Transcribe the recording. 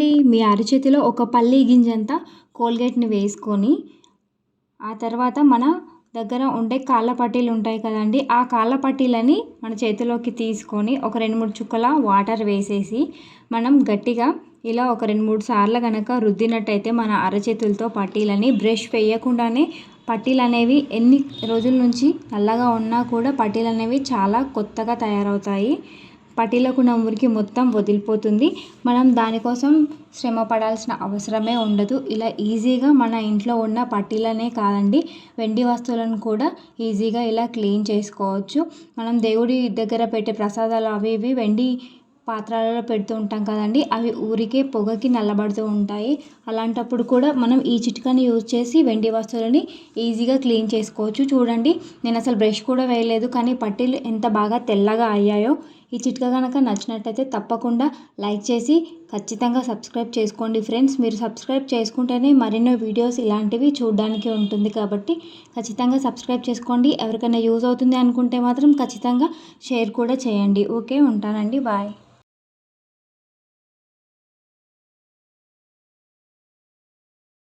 అండి మీ అరచేతిలో ఒక పల్లి గింజంతా కోల్గేట్ని వేసుకొని ఆ తర్వాత మన దగ్గర ఉండే కాళ్ళ పట్టీలు ఉంటాయి కదండి ఆ కాళ్ళ పట్టీలని మన చేతిలోకి తీసుకొని ఒక రెండు మూడు చుక్కల వాటర్ వేసేసి మనం గట్టిగా ఇలా ఒక రెండు మూడు సార్లు కనుక రుద్దినట్టయితే మన అరచేతులతో పట్టీలని బ్రష్ వేయకుండానే పట్టీలు అనేవి ఎన్ని రోజుల నుంచి నల్లగా ఉన్నా కూడా పట్టీలు అనేవి చాలా కొత్తగా తయారవుతాయి. పట్టీలకు ఉన్న మొత్తం వదిలిపోతుంది. మనం దానికోసం శ్రమ పడాల్సిన అవసరమే ఉండదు. ఇలా ఈజీగా మన ఇంట్లో ఉన్న పట్టీలనే కాదండి వెండి వస్తువులను కూడా ఈజీగా ఇలా క్లీన్ చేసుకోవచ్చు. మనం దేవుడి దగ్గర పెట్టే ప్రసాదాలు అవి ఇవి వెండి పాత్రలలో పెడుతూ ఉంటాం కదండి అవి ఊరికే పొగకి నల్లబడుతూ ఉంటాయి. అలాంటప్పుడు కూడా మనం ఈ చిట్కాని యూజ్ చేసి వెండి వస్తువులని ఈజీగా క్లీన్ చేసుకోవచ్చు. చూడండి నేను అసలు బ్రష్ కూడా వేయలేదు కానీ పట్టీలు ఎంత బాగా తెల్లగా అయ్యాయో. ఈ చిట్కా కనుక నచ్చినట్టయితే తప్పకుండా లైక్ చేసి ఖచ్చితంగా సబ్స్క్రైబ్ చేసుకోండి ఫ్రెండ్స్. మీరు సబ్స్క్రైబ్ చేసుకుంటేనే మరెన్నో వీడియోస్ ఇలాంటివి చూడడానికి ఉంటుంది కాబట్టి ఖచ్చితంగా సబ్స్క్రైబ్ చేసుకోండి. ఎవరికైనా యూజ్ అవుతుంది అనుకుంటే మాత్రం ఖచ్చితంగా షేర్ కూడా చేయండి. ఓకే ఉంటానండి. బాయ్.